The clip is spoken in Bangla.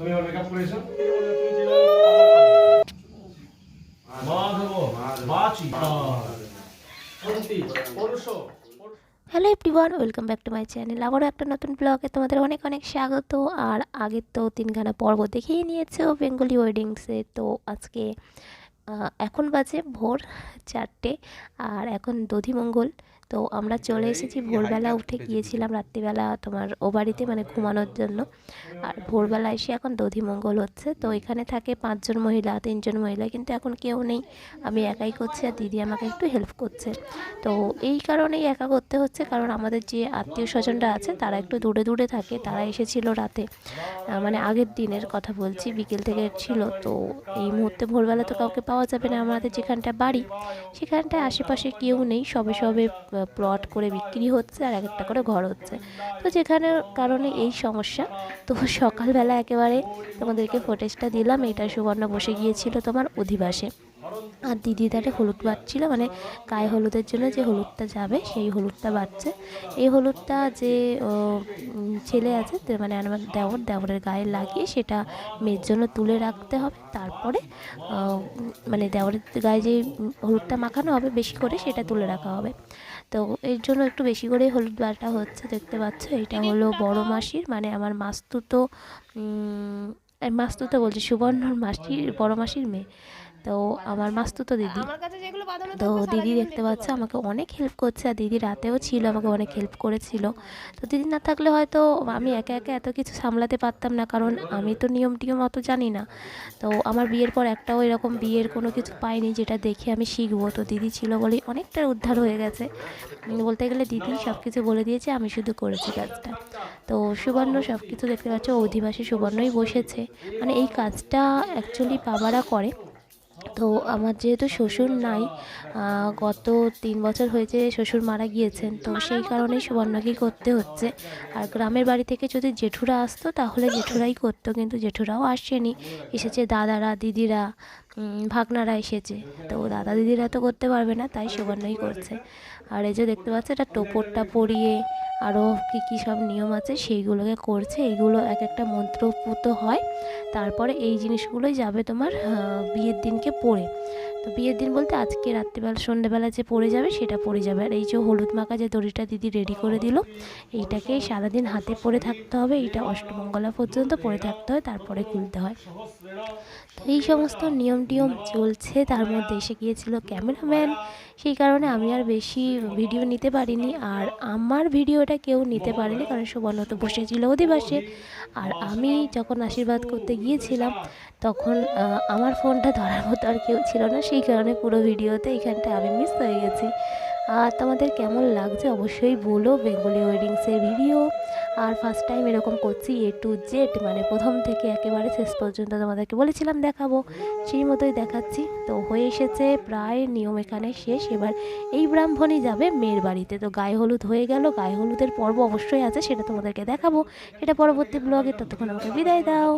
তুমি এবার মেকআপ করেছ? মাধব বাচি। অন্তি পরশ hello everyone welcome back to my channel. আবারও একটা নতুন ব্লগে তোমাদের অনেক অনেক স্বাগত। আর আগের তো তিনখানা পর্ব দেখেই নিয়েছো বেঙ্গলি ওয়েডিংসে তো আজকে এখন বাজে ভোর চারটে আর এখন দধিমঙ্গল তো আমরা চলে এসেছি ভোরবেলা উঠে গিয়েছিলাম রাত্রিবেলা তোমার ও বাড়িতে মানে ঘুমানোর জন্য। আর ভোরবেলা এসে এখন দধিমঙ্গল হচ্ছে। তো এখানে থাকে পাঁচজন মহিলা তিনজন মহিলা কিন্তু এখন কেউ নেই। আমি একাই করছি আর দিদি আমাকে একটু হেল্প করছে। তো এই কারণেই একা করতে হচ্ছে কারণ আমাদের যে আত্মীয় স্বজনরা আছে তারা একটু দূরে দূরে থাকে। তারা এসেছিল রাতে মানে আগের দিনের কথা বলছি বিকেল থেকে ছিল। তো এই মুহূর্তে ভোরবেলা তো কাউকে পাওয়া যাবে না আমাদের যেখানটা বাড়ি সেখানটায় আশেপাশে কেউ নেই। সবে সবে প্লট করে বিক্রি হচ্ছে আর এক একটা করে ঘর হচ্ছে। তো যেখানে কারণে এই সমস্যা। তো সকালবেলা একেবারে তোমাদেরকে ফুটেজটা দিলাম। এটা সুবর্ণ বসে গিয়েছিল তোমার অধিবাসে। আর দিদি তারে হলুদ বাটছিল মানে গায়ে হলুদের জন্য যে হলুদটা যাবে, সেই হলুদটা বাটছে এই হলুদটা যে ছেলে আছে মানে আমার দেওর, দেওরের গায়ে লাগিয়ে সেটা মেয়ের জন্য তুলে রাখতে হবে। তারপরে মানে দেওরের গায়ে যে হলুদটা মাখানো হবে বেশি করে, সেটা তুলে রাখা হবে। তো এর জন্য একটু বেশি করে হলুদ বাটা হচ্ছে, দেখতে পাচ্ছ? এটা হলো বড় মাসির মানে আমার মাস্তুতো মাস্তুতো বলছি, সুবর্ণর মাসির, বড় মাসির মেয়ে। তো আমার মাস্তুতো দিদি। তো দিদি দেখতে পাচ্ছ আমাকে অনেক হেল্প করছে। আর দিদি রাতেও ছিল আমাকে অনেক হেল্প করেছিল। তো দিদি না থাকলে হয়তো আমি একা একা এত কিছু সামলাতে পারতাম না কারণ আমি তো নিয়ম টিয়ম অত জানি না। তো আমার বিয়ের পর একটাও এরকম বিয়ের কোনো কিছু পাইনি যেটা দেখে আমি শিখব। তো দিদি ছিল বলেই অনেকটা উদ্ধার হয়ে গেছে। বলতে গেলে দিদি সব কিছু বলে দিয়েছে আমি শুধু করেছি কাজটা। তো সুবর্ণ সব কিছু দেখতে পাচ্ছ অধিবাসী সুবর্ণই বসেছে। মানে এই কাজটা অ্যাকচুয়ালি বাবারা করে। তো আমার যেহেতু শ্বশুর নাই গত তিন বছর হয়েছে শ্বশুর মারা গিয়েছেন, তো সেই কারণেই সুবর্ণকেই করতে হচ্ছে। আর গ্রামের বাড়ি থেকে যদি জেঠুরা আসতো, তাহলে জেঠুরাই করতো, কিন্তু জেঠুরাও আসেনি। এসেছে দাদারা, দিদিরা ভাগনারা এসেছে, তো দাদা দিদিরা তো করতে পারবে না, তাই সুবর্ণই করছে। আর এই যে দেখতে পাচ্ছে, এটা টোপরটা পরিয়ে আরও কী কী সব নিয়ম আছে সেইগুলোকে করছে। এইগুলো এক একটা মন্ত্রপুত হয়। তারপরে এই জিনিসগুলোই যাবে তোমার বিয়ের দিনকে পড়ে তো বিয়ের দিন বলতে আজকে রাত্রিবেলা, সন্ধ্যেবেলা যে পড়ে যাবে সেটা পড়ে যাবে। আর এই যে হলুদ মাখা যে দড়িটা দিদি রেডি করে দিল, এইটাকে সারাদিন হাতে পরে থাকতে হবে। এইটা অষ্টমঙ্গলা পর্যন্ত পরে থাকতে হয়, তারপরে খুলতে হয়। তো এই সমস্ত নিয়ম টিয়ম চলছে। তার মধ্যে এসে গিয়েছিল ক্যামেরাম্যান। সেই কারণে আমি আর বেশি ভিডিও নিতে পারিনি। আর আমার ভিডিওটা কেউ নিতে পারেনি, কারণ সুবর্ণ তো বসেছিল অধিবাসে। আর আমি যখন আশীর্বাদ করতে গিয়েছিলাম, তখন আমার ফোনটা ধরার মতো আর কেউ ছিল না। সেই কারণে পুরো ভিডিওতে এখানটা আমি মিস হয়ে গেছি। আর তোমাদের কেমন লাগছে অবশ্যই বলো। বেঙ্গলি ওয়েডিংসের ভিডিও আর ফার্স্ট টাইম এরকম করছি এ টু জেড মানে প্রথম থেকে একেবারে শেষ পর্যন্ত তোমাদেরকে বলেছিলাম দেখাবো। সেই মতোই দেখাচ্ছি। তো হয়ে এসেছে প্রায় নিয়ম এখানে শেষ। এবার এই ব্রাহ্মণই যাবে মেয়ের বাড়িতে। তো গায়ে হলুদ হয়ে গেল। গায়ে হলুদের পর্ব অবশ্যই আছে, সেটা তোমাদেরকে দেখাবো। সেটা পরবর্তী ব্লগে ততক্ষণ আমাকে বিদায় দাও।